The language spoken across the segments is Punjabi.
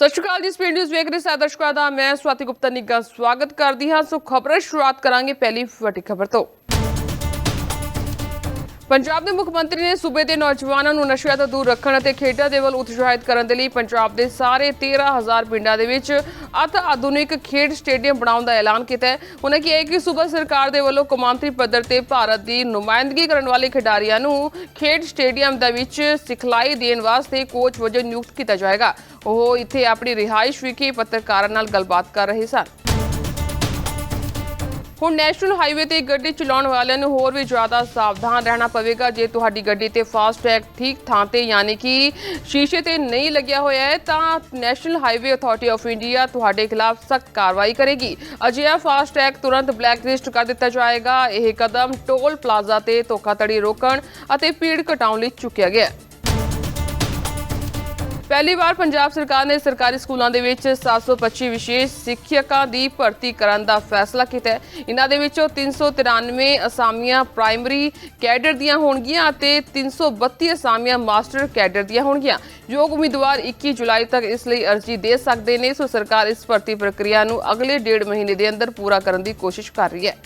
ਸਤਿ ਸ਼੍ਰੀ ਅਕਾਲ ਜੀ ਸਪੀਡ ਨਿਊਜ਼ ਵੇਖ ਰਹੇ ਸਾਰੇ ਦਰਸ਼ਕਾਂ ਦਾ, ਮੈਂ ਸਵਾਤੀ ਗੁਪਤਾ ਨਿੱਗਾ ਸਵਾਗਤ ਕਰਦੀ ਹਾਂ। ਸੋ ਖਬਰਾਂ ਸ਼ੁਰੂਆਤ ਕਰਾਂਗੇ ਪਹਿਲੀ ਵੱਡੀ ਖਬਰ ਤੋਂ। ਪੰਜਾਬ ਦੇ ਮੁੱਖ ਮੰਤਰੀ ਨੇ ਸੂਬੇ ਦੇ ਨੌਜਵਾਨਾਂ ਨੂੰ ਨਸ਼ਿਆਂ ਤੋਂ ਦੂਰ ਰੱਖਣ ਅਤੇ ਖੇਡਾਂ ਦੇ ਵੱਲ ਉਤਸ਼ਾਹਿਤ ਕਰਨ ਦੇ ਲਈ ਪੰਜਾਬ ਦੇ ਸਾਰੇ 13000 ਪਿੰਡਾਂ ਦੇ ਵਿੱਚ ਅਤ ਆਧੁਨਿਕ ਖੇਡ ਸਟੇਡੀਅਮ ਬਣਾਉਣ ਦਾ ਐਲਾਨ ਕੀਤਾ ਹੈ। ਉਹਨਾਂ ਕਿਹਾ ਕਿ ਸੂਬਾ ਸਰਕਾਰ ਦੇ ਵੱਲੋਂ ਕੌਮਾਂਤਰੀ ਪੱਧਰ ਤੇ ਭਾਰਤ ਦੀ ਨੁਮਾਇੰਦਗੀ ਕਰਨ ਵਾਲੇ ਖਿਡਾਰੀਆਂ ਨੂੰ ਖੇਡ ਸਟੇਡੀਅਮ ਦੇ ਵਿੱਚ ਸਿਖਲਾਈ ਦੇਣ ਵਾਸਤੇ ਕੋਚ ਵਜੋਂ ਨਿਯੁਕਤ ਕੀਤਾ ਜਾਏਗਾ। ਉਹ ਇੱਥੇ ਆਪਣੀ ਰਿਹਾਇਸ਼ ਵਿਖੇ ਪੱਤਰਕਾਰਾਂ ਨਾਲ ਗੱਲਬਾਤ ਕਰ ਰਹੇ ਸਨ। ਹੁਣ ਨੈਸ਼ਨਲ ਹਾਈਵੇ ਤੇ ਗੱਡੀ ਚਲਾਉਣ ਵਾਲਿਆਂ ਨੂੰ ਹੋਰ ਵੀ ਜ਼ਿਆਦਾ ਸਾਵਧਾਨ ਰਹਿਣਾ ਪਵੇਗਾ ਜੇ ਤੁਹਾਡੀ ਗੱਡੀ ਤੇ ਫਾਸਟ ਟੈਗ ਠੀਕ ਥਾਂ ਤੇ ਯਾਨੀ ਕਿ ਸ਼ੀਸ਼ੇ ਤੇ ਨਹੀਂ ਲੱਗਿਆ ਹੋਇਆ ਹੈ, ਤਾਂ national highway authority of India ਤੁਹਾਡੇ ਖਿਲਾਫ ਸਖਤ ਕਾਰਵਾਈ ਕਰੇਗੀ। ਅਜਿਹਾ ਫਾਸਟ ਟੈਗ ਤੁਰੰਤ ਬਲੈਕ ਲਿਸਟ ਕਰ ਦਿੱਤਾ ਜਾਏਗਾ। ਇਹ ਕਦਮ ਟੋਲ ਪਲਾਜ਼ਾ ਤੇ ਧੋਖਾਧੜੀ ਰੋਕਣ ਅਤੇ ਭੀੜ ਘਟਾਉਣ ਲਈ ਚੁੱਕਿਆ ਗਿਆ ਹੈ। ਪਹਿਲੀ ਵਾਰ ਪੰਜਾਬ ਸਰਕਾਰ ਨੇ ਸਰਕਾਰੀ ਸਕੂਲਾਂ ਦੇ ਵਿੱਚ 725 ਵਿਸ਼ੇਸ਼ ਸਿੱਖਿਅਕਾਂ ਦੀ ਭਰਤੀ ਕਰਨ ਦਾ ਫੈਸਲਾ ਕੀਤਾ ਹੈ। ਇਹਨਾਂ ਦੇ ਵਿੱਚੋਂ 393 ਅਸਾਮੀਆਂ ਪ੍ਰਾਇਮਰੀ ਕੈਡਰ ਦੀਆਂ ਹੋਣਗੀਆਂ ਅਤੇ 332 ਅਸਾਮੀਆਂ ਮਾਸਟਰ ਕੈਡਰ ਦੀਆਂ ਹੋਣਗੀਆਂ। ਯੋਗ ਉਮੀਦਵਾਰ 21 ਜੁਲਾਈ ਤੱਕ ਇਸ ਲਈ ਅਰਜ਼ੀ ਦੇ ਸਕਦੇ ਨੇ। ਸੋ ਸਰਕਾਰ ਇਸ ਭਰਤੀ ਪ੍ਰਕਿਰਿਆ ਨੂੰ ਅਗਲੇ ਡੇਢ ਮਹੀਨੇ ਦੇ ਅੰਦਰ ਪੂਰਾ ਕਰਨ ਦੀ ਕੋਸ਼ਿਸ਼ ਕਰ ਰਹੀ ਹੈ।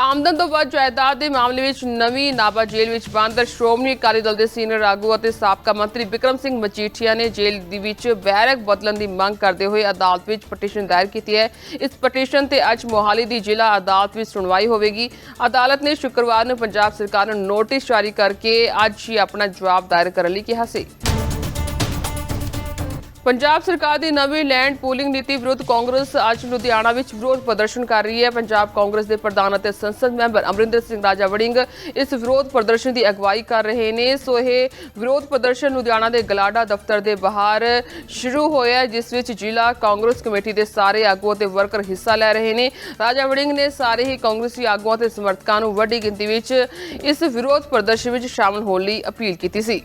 ਆਮਦਨ ਤੋਂ ਵੱਧ ਜਾਇਦਾਦ ਦੇ ਮਾਮਲੇ ਵਿੱਚ ਨਵੀਂ ਨਾਬਾ ਜੇਲ੍ਹ ਵਿੱਚ ਬੰਦ ਸ਼੍ਰੋਮਣੀ ਅਕਾਲੀ ਦਲ ਦੇ ਸੀਨੀਅਰ ਆਗੂ ਅਤੇ ਸਾਬਕਾ ਮੰਤਰੀ ਵਿਕਰਮ ਸਿੰਘ ਮਜੀਠੀਆ ਨੇ ਜੇਲ੍ਹ ਦੇ ਵਿੱਚ ਬੈਰਕ ਬਦਲਣ ਦੀ ਮੰਗ ਕਰਦੇ ਹੋਏ ਅਦਾਲਤ ਵਿੱਚ ਪਟੀਸ਼ਨ ਦਾਇਰ ਕੀਤੀ ਹੈ। ਇਸ ਪਟੀਸ਼ਨ ਤੇ ਅੱਜ ਮੋਹਾਲੀ ਦੀ ਜ਼ਿਲ੍ਹਾ ਅਦਾਲਤ ਵਿੱਚ ਸੁਣਵਾਈ ਹੋਵੇਗੀ। ਅਦਾਲਤ ਨੇ ਸ਼ੁੱਕਰਵਾਰ ਨੂੰ ਪੰਜਾਬ ਸਰਕਾਰ ਨੂੰ ਨੋਟਿਸ ਜਾਰੀ ਕਰਕੇ ਅੱਜ ਹੀ ਆਪਣਾ ਜਵਾਬ ਦਾਇਰ ਕਰਨ ਲਈ ਕਿਹਾ ਸੀ। ਪੰਜਾਬ ਸਰਕਾਰ ਦੀ ਨਵੀਂ ਲੈਂਡ ਪੂਲਿੰਗ ਨੀਤੀ ਵਿਰੁੱਧ ਕਾਂਗਰਸ ਅੱਜ ਲੁਧਿਆਣਾ ਵਿੱਚ ਵਿਰੋਧ ਪ੍ਰਦਰਸ਼ਨ ਕਰ ਰਹੀ ਹੈ। ਪੰਜਾਬ ਕਾਂਗਰਸ ਦੇ ਪ੍ਰਧਾਨ ਅਤੇ ਸੰਸਦ ਮੈਂਬਰ ਅਮਰਿੰਦਰ ਸਿੰਘ ਰਾਜਾ ਵੜਿੰਗ ਇਸ ਵਿਰੋਧ ਪ੍ਰਦਰਸ਼ਨ ਦੀ ਅਗਵਾਈ ਕਰ ਰਹੇ ਨੇ। ਸੋ ਇਹ ਵਿਰੋਧ ਪ੍ਰਦਰਸ਼ਨ ਲੁਧਿਆਣਾ ਦੇ ਗਲਾਡਾ ਦਫ਼ਤਰ ਦੇ ਬਾਹਰ ਸ਼ੁਰੂ ਹੋਇਆ ਜਿਸ ਵਿੱਚ ਜ਼ਿਲ੍ਹਾ ਕਾਂਗਰਸ ਕਮੇਟੀ ਦੇ ਸਾਰੇ ਆਗੂ ਅਤੇ ਵਰਕਰ ਹਿੱਸਾ ਲੈ ਰਹੇ ਨੇ। ਰਾਜਾ ਵੜਿੰਗ ਨੇ ਸਾਰੇ ਹੀ ਕਾਂਗਰਸੀ ਆਗੂਆਂ ਤੇ ਸਮਰਥਕਾਂ ਨੂੰ ਵੱਡੀ ਗਿਣਤੀ ਵਿੱਚ ਇਸ ਵਿਰੋਧ ਪ੍ਰਦਰਸ਼ਨ ਵਿੱਚ ਸ਼ਾਮਲ ਹੋਣ ਲਈ ਅਪੀਲ ਕੀਤੀ ਸੀ।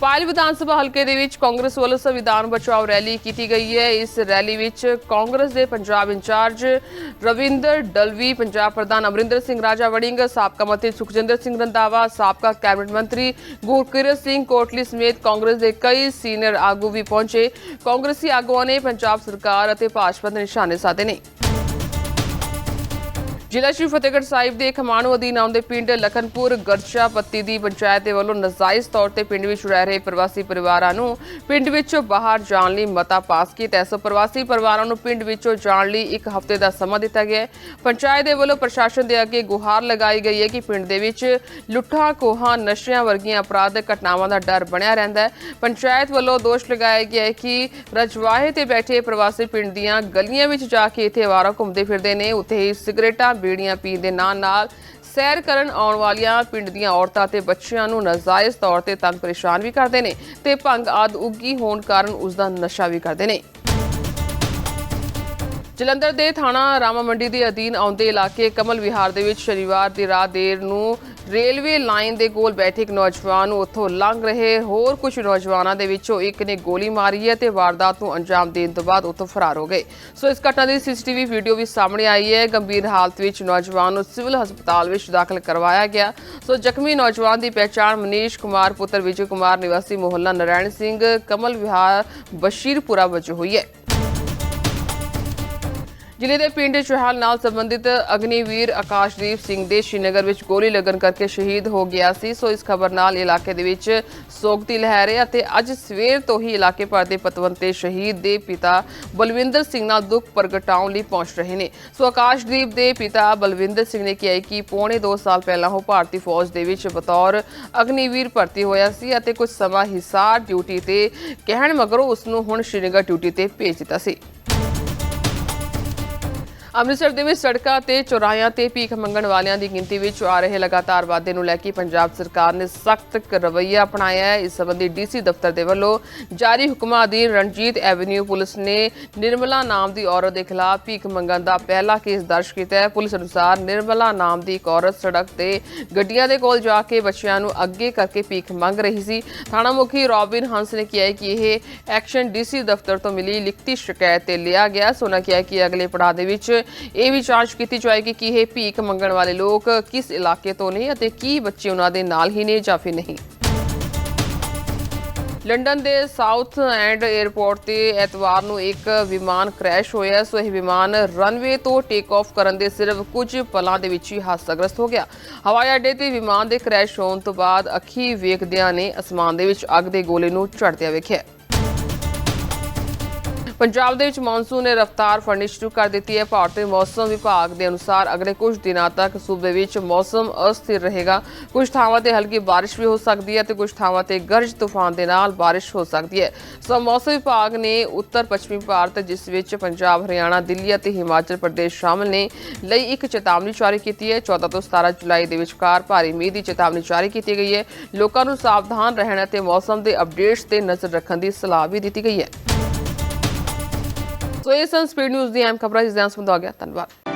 ਪਾਇਲ ਵਿਧਾਨ ਸਭਾ ਹਲਕੇ ਦੇ ਵਿੱਚ ਕਾਂਗਰਸ ਵੱਲੋਂ ਸੰਵਿਧਾਨ ਬਚਾਓ ਰੈਲੀ ਕੀਤੀ ਗਈ ਹੈ। ਇਸ ਰੈਲੀ ਵਿੱਚ ਕਾਂਗਰਸ ਦੇ ਪੰਜਾਬ ਇੰਚਾਰਜ ਰਵਿੰਦਰ ਡਲਵੀ, ਪੰਜਾਬ ਪ੍ਰਧਾਨ ਅਮਰਿੰਦਰ ਸਿੰਘ ਰਾਜਾ ਵੜਿੰਗ ਸਾਬਕਾ ਮੰਤਰੀ ਸੁਖਜਿੰਦਰ ਸਿੰਘ ਰੰਧਾਵਾ, ਸਾਬਕਾ ਕੈਬਨਿਟ ਮੰਤਰੀ ਗੁਰਕਿਰਤ ਸਿੰਘ ਕੋਟਲੀ ਸਮੇਤ ਕਾਂਗਰਸ ਦੇ ਕਈ ਸੀਨੀਅਰ ਆਗੂ ਵੀ ਪਹੁੰਚੇ। ਕਾਂਗਰਸੀ ਆਗੂਆਂ ਨੇ ਪੰਜਾਬ ਸਰਕਾਰ ਅਤੇ ਭਾਜਪਾ ਦੇ ਨਿਸ਼ਾਨੇ ਸਾਧੇ ਨੇ। ਜ਼ਿਲ੍ਹਾ ਸ਼੍ਰੀ ਫਤਿਹਗੜ੍ਹ ਸਾਹਿਬ ਦੇ ਖਮਾਣੋ ਅਧੀਨ ਆਉਂਦੇ ਪਿੰਡ ਲਖਨਪੁਰ ਗਰਚਾ ਪੱਤੀ ਦੀ ਪੰਚਾਇਤ ਦੇ ਵੱਲੋਂ ਨਜਾਇਜ਼ ਤੌਰ ਤੇ ਪਿੰਡ ਵਿੱਚ ਰਹਿ ਰਹੇ ਪ੍ਰਵਾਸੀ ਪਰਿਵਾਰਾਂ ਨੂੰ ਪਿੰਡ ਵਿੱਚੋਂ ਬਾਹਰ ਜਾਣ ਲਈ ਮਤਾ ਪਾਸ ਕੀਤਾ। ਸੋ ਪ੍ਰਵਾਸੀ ਪਰਿਵਾਰਾਂ ਨੂੰ ਪਿੰਡ ਵਿੱਚੋਂ ਜਾਣ ਲਈ ਇੱਕ ਹਫ਼ਤੇ ਦਾ ਸਮਾਂ ਦਿੱਤਾ ਗਿਆ ਹੈ। ਪੰਚਾਇਤ ਦੇ ਵੱਲੋਂ ਪ੍ਰਸ਼ਾਸਨ ਦੇ ਅੱਗੇ ਗੁਹਾਰ ਲਗਾਈ ਗਈ ਹੈ ਕਿ ਪਿੰਡ ਦੇ ਵਿੱਚ ਲੁੱਟਾਂ, ਖੋਹਾਂ, ਨਸ਼ਿਆਂ ਵਰਗੀਆਂ ਅਪਰਾਧਕ ਘਟਨਾਵਾਂ ਦਾ ਡਰ ਬਣਿਆ ਰਹਿੰਦਾ ਹੈ। ਪੰਚਾਇਤ ਵੱਲੋਂ ਦੋਸ਼ ਲਗਾਇਆ ਗਿਆ ਹੈ ਕਿ ਰਜਵਾਹੇ ਤੇ ਬੈਠੇ ਪ੍ਰਵਾਸੀ ਪਿੰਡ ਦੀਆਂ ਗਲੀਆਂ ਵਿੱਚ ਜਾ ਕੇ ਇੱਥੇ ਆਵਾਰਾ ਘੁੰਮਦੇ ਫਿਰਦੇ ਨੇ। ਉੱਥੇ ਹੀ ਸਿਗਰਟਾਂ ਬੀੜੀਆਂ ਪੀਣ ਦੇ ਨਾਲ ਨਾਲ ਸੈਰ ਕਰਨ ਆਉਣ ਵਾਲੀਆਂ ਪਿੰਡ ਦੀਆਂ ਔਰਤਾਂ ਤੇ ਬੱਚਿਆਂ ਨੂੰ ਨਾਜਾਇਜ਼ ਤੌਰ ਤੇ ਤੰਗ ਪਰੇਸ਼ਾਨ ਵੀ ਕਰਦੇ ਨੇ ਤੇ ਭੰਗ ਆਦ ਉੱਗੀ ਹੋਣ ਕਾਰਨ ਉਸ ਦਾ ਨਸ਼ਾ ਵੀ ਕਰਦੇ ਨੇ। ਜਲੰਧਰ ਦੇ ਥਾਣਾ ਰਾਮਾ ਮੰਡੀ ਦੇ ਅਧੀਨ ਆਉਂਦੇ ਇਲਾਕੇ ਕਮਲ ਵਿਹਾਰ ਦੇ ਵਿੱਚ ਸ਼ਨੀਵਾਰ ਦੀ ਰਾਤ ਦੇਰ ਨੂੰ ਰੇਲਵੇ ਲਾਈਨ ਦੇ ਕੋਲ ਬੈਠੇ ਇੱਕ ਨੌਜਵਾਨ ਨੂੰ ਉੱਥੋਂ ਲੰਘ ਰਹੇ ਹੋਰ ਕੁਝ ਨੌਜਵਾਨਾਂ ਦੇ ਵਿੱਚੋਂ ਇੱਕ ਨੇ ਗੋਲੀ ਮਾਰੀ ਹੈ ਤੇ ਵਾਰਦਾਤ ਨੂੰ ਅੰਜਾਮ ਦੇਣ ਤੋਂ ਬਾਅਦ ਉੱਥੋਂ ਫਰਾਰ ਹੋ ਗਏ। ਸੋ ਇਸ ਘਟਨਾ ਦੀ ਸੀਸੀਟੀਵੀ ਵੀਡੀਓ ਵੀ ਸਾਹਮਣੇ ਆਈ ਹੈ। ਗੰਭੀਰ ਹਾਲਤ ਵਿੱਚ ਨੌਜਵਾਨ ਨੂੰ ਸਿਵਲ ਹਸਪਤਾਲ ਵਿੱਚ ਦਾਖਲ ਕਰਵਾਇਆ ਗਿਆ। ਸੋ ਜ਼ਖਮੀ ਨੌਜਵਾਨ ਦੀ ਪਹਿਚਾਣ ਮਨੀਸ਼ ਕੁਮਾਰ, ਪੁੱਤਰ ਵਿਜੇ ਕੁਮਾਰ, ਨਿਵਾਸੀ ਮੁਹੱਲਾ ਨਾਰਾਇਣ ਸਿੰਘ, ਕਮਲ ਵਿਹਾਰ, ਬਸ਼ੀਰਪੁਰਾ ਵਜੋਂ ਹੋਈ ਹੈ। ਜ਼ਿਲ੍ਹੇ ਦੇ ਪਿੰਡ ਚੋਹਾਲ ਨਾਲ ਸੰਬੰਧਿਤ ਅਗਨੀਵੀਰ ਆਕਾਸ਼ਦੀਪ ਸਿੰਘ ਦੇ ਸ਼੍ਰੀਨਗਰ ਵਿੱਚ ਗੋਲੀ ਲੱਗਣ ਕਰਕੇ ਸ਼ਹੀਦ ਹੋ ਗਿਆ ਸੀ। ਸੋ ਇਸ ਖਬਰ ਨਾਲ ਇਲਾਕੇ ਦੇ ਵਿੱਚ ਸੋਗ ਦੀ ਲਹਿਰ ਹੈ ਅਤੇ ਅੱਜ ਸਵੇਰ ਤੋਂ ਹੀ ਇਲਾਕੇ ਭਰ ਦੇ ਪਤਵੰਤੇ ਸ਼ਹੀਦ ਦੇ ਪਿਤਾ ਬਲਵਿੰਦਰ ਸਿੰਘ ਨਾਲ ਦੁੱਖ ਪ੍ਰਗਟਾਉਣ ਲਈ ਪਹੁੰਚ ਰਹੇ ਨੇ। ਸੋ ਆਕਾਸ਼ਦੀਪ ਦੇ ਪਿਤਾ ਬਲਵਿੰਦਰ ਸਿੰਘ ਨੇ ਕਿਹਾ ਕਿ ਪੌਣੇ 2 ਸਾਲ ਪਹਿਲਾਂ ਉਹ ਭਾਰਤੀ ਫੌਜ ਦੇ ਵਿੱਚ ਬਤੌਰ ਅਗਨੀਵੀਰ ਭਰਤੀ ਹੋਇਆ ਸੀ ਅਤੇ ਕੁਝ ਸਮਾਂ ਹਿਸਾਰ ਡਿਊਟੀ ਤੇ ਕਹਿਣ ਮਗਰੋਂ ਉਸ ਨੂੰ ਹੁਣ ਸ਼੍ਰੀਨਗਰ ਡਿਊਟੀ ਤੇ ਭੇਜ ਦਿੱਤਾ ਸੀ। ਅੰਮ੍ਰਿਤਸਰ ਦੇ ਵਿੱਚ ਸੜਕਾਂ ਤੇ ਚੌਰਾਹਿਆਂ ਤੇ ਭੀਖ ਮੰਗਣ ਵਾਲਿਆਂ ਦੀ ਗਿਣਤੀ ਵਿੱਚ ਆ ਰਹੇ ਲਗਾਤਾਰ ਵਾਧੇ ਨੂੰ ਲੈ ਕੇ ਪੰਜਾਬ ਸਰਕਾਰ ਨੇ ਸਖਤ ਰਵੱਈਆ ਅਪਣਾਇਆ ਹੈ। ਇਸ ਸੰਬੰਧੀ ਡੀਸੀ ਦਫ਼ਤਰ ਦੇ ਵੱਲੋਂ ਜਾਰੀ ਹੁਕਮਾਂ ਅਧੀਨ ਰਣਜੀਤ ਐਵਨਿਊ ਪੁਲਿਸ ਨੇ ਨਿਰਮਲਾ ਨਾਮ ਦੀ ਔਰਤ ਦੇ ਖਿਲਾਫ ਭੀਖ ਮੰਗਣ ਦਾ ਪਹਿਲਾ ਕੇਸ ਦਰਜ ਕੀਤਾ ਹੈ। ਪੁਲਿਸ ਅਨੁਸਾਰ ਨਿਰਮਲਾ ਨਾਮ ਦੀ ਇੱਕ ਔਰਤ ਸੜਕ ਤੇ ਗੱਡੀਆਂ ਦੇ ਕੋਲ ਜਾ ਕੇ ਬੱਚਿਆਂ ਨੂੰ ਅੱਗੇ ਕਰਕੇ ਭੀਖ ਮੰਗ ਰਹੀ ਸੀ। ਥਾਣਾ ਮੁਖੀ ਰੋਬਿਨ ਹੰਸ ਨੇ ਕਿਹਾ ਕਿ ਇਹ ਐਕਸ਼ਨ ਡੀਸੀ ਦਫ਼ਤਰ ਤੋਂ ਮਿਲੀ ਲਿਖਤੀ ਸ਼ਿਕਾਇਤ ਤੇ ਲਿਆ ਗਿਆ। ਸੋ ਉਹਨਾਂ ਕਿਹਾ ਕਿ ਅਗਲੇ ਪੜਾਅ ਦੇ ਵਿੱਚ ਇਹ ਵੀ ਜਾਂਚ ਕੀਤੀ ਜਾਏਗੀ ਕਿ ਇਹ ਭੀਖ ਮੰਗਣ ਵਾਲੇ ਲੋਕ ਕਿਸ ਇਲਾਕੇ ਤੋਂ ਨੇ ਅਤੇ ਕੀ ਬੱਚੇ ਉਹਨਾਂ ਦੇ ਨਾਲ ਹੀ ਨੇ ਜਾਂ ਫਿਰ ਨਹੀਂ। ਲੰਡਨ ਦੇ ਸਾਊਥ ਐਂਡ 에ਅਰਪੋਰਟ ਤੇ ਐਤਵਾਰ ਨੂੰ ਇੱਕ ਵਿਮਾਨ ਕ੍ਰੈਸ਼ ਹੋਇਆ। ਸੋ ਇਹ ਵਿਮਾਨ ਰਨਵੇ ਤੋਂ ਟੇਕ ਆਫ ਕਰਨ ਦੇ ਸਿਰਫ ਕੁਝ ਪਲਾਂ ਦੇ ਵਿੱਚ ਹੀ ਹਾਦਸਾਗ੍ਰਸਤ ਹੋ ਗਿਆ। ਹਵਾਈ ਅੱਡੇ ਤੇ ਵਿਮਾਨ ਦੇ ਕ੍ਰੈਸ਼ ਹੋਣ ਤੋਂ ਬਾਅਦ ਅੱਖੀ ਵੇਖਦਿਆਂ ਨੇ ਅਸਮਾਨ ਦੇ ਵਿੱਚ ਅੱਗ ਦੇ ਗੋਲੇ ਨੂੰ ਝੜਦਿਆਂ ਵੇਖਿਆ। ਪੰਜਾਬ ਦੇ ਵਿੱਚ ਮੌਨਸੂਨ ਨੇ ਰਫ਼ਤਾਰ ਫੜਨੀ ਸ਼ੁਰੂ ਕਰ ਦਿੱਤੀ ਹੈ। ਭਾਰਤੀ ਮੌਸਮ ਵਿਭਾਗ ਦੇ ਅਨੁਸਾਰ ਅਗਲੇ ਕੁਝ ਦਿਨਾਂ ਤੱਕ ਸੂਬੇ ਵਿੱਚ ਮੌਸਮ ਅਸਥਿਰ ਰਹੇਗਾ। ਕੁਝ ਥਾਵਾਂ ਤੇ ਹਲਕੀ ਬਾਰਿਸ਼ ਵੀ ਹੋ ਸਕਦੀ ਹੈ ਤੇ ਕੁਝ ਥਾਵਾਂ ਤੇ ਗਰਜ ਤੂਫਾਨ ਦੇ ਨਾਲ ਬਾਰਿਸ਼ ਹੋ ਸਕਦੀ ਹੈ। ਸੋ ਮੌਸਮ ਵਿਭਾਗ ਨੇ ਉੱਤਰ ਪੱਛਮੀ ਭਾਰਤ, ਜਿਸ ਵਿੱਚ ਪੰਜਾਬ, ਹਰਿਆਣਾ, ਦਿੱਲੀ ਅਤੇ ਹਿਮਾਚਲ ਪ੍ਰਦੇਸ਼ ਸ਼ਾਮਲ ਨੇ, ਲਈ ਇੱਕ ਚੇਤਾਵਨੀ ਜਾਰੀ ਕੀਤੀ ਹੈ। 14 ਤੋਂ 17 ਜੁਲਾਈ ਦੇ ਵਿਚਕਾਰ ਭਾਰੀ ਮੀਂਹ ਦੀ ਚੇਤਾਵਨੀ ਜਾਰੀ ਕੀਤੀ ਗਈ ਹੈ। ਲੋਕਾਂ ਨੂੰ ਸਾਵਧਾਨ ਰਹਿਣ ਅਤੇ ਮੌਸਮ ਦੇ ਅਪਡੇਟਸ ਤੇ ਨਜ਼ਰ ਰੱਖਣ ਦੀ ਸਲਾਹ ਵੀ ਦਿੱਤੀ ਗਈ ਹੈ। ਸੋ ਇਹ ਸਨ ਸਪੀਡ ਨਿਊਜ਼ ਦੀ ਅਹਿਮ ਖਬਰਾਂ ਜਿਸ ਦੇ ਅੰਤ ਹੋ ਗਿਆ। ਧੰਨਵਾਦ।